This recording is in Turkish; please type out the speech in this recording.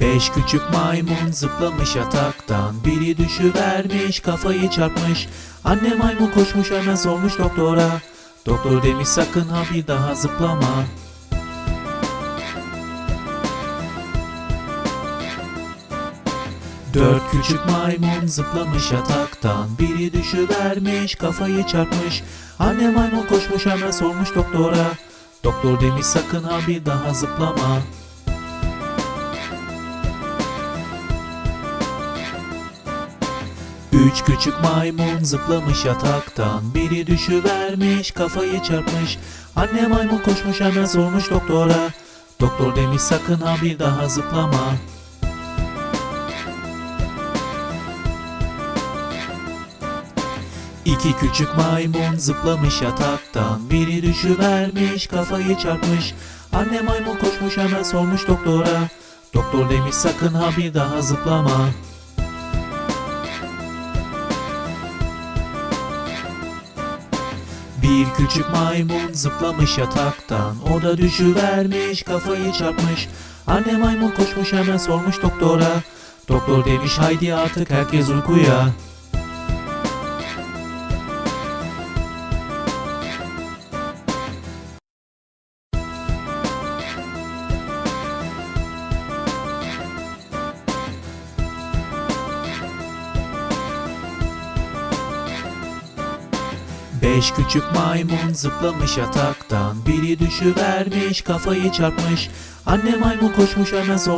Beş küçük maymun zıplamış yataktan Biri düşüvermiş kafayı çarpmış. Anne maymun koşmuş hemen sormuş doktora. Doktor demiş sakın ha bir daha zıplama. Dört küçük maymun zıplamış yataktan Biri düşüvermiş kafayı çarpmış. Anne maymun koşmuş hemen sormuş doktora. Doktor demiş sakın ha bir daha zıplama Üç küçük maymun zıplamış yataktan Biri düşüvermiş kafayı çarpmış. Anne maymun koşmuş hemen sormuş doktora. Doktor demiş sakın ha bir daha zıplama. İki küçük maymun zıplamış yataktan Biri düşüvermiş kafayı çarpmış. Anne maymun koşmuş hemen sormuş doktora. Doktor demiş sakın ha bir daha zıplama Bir küçük maymun zıplamış yataktan. O da düşüvermiş kafayı çarpmış. Anne maymun koşmuş hemen sormuş doktora. Doktor demiş haydi artık herkes uykuya Beş küçük maymun zıplamış yataktan Biri düşüvermiş kafayı çarpmış. Anne maymun koşmuş hemen sor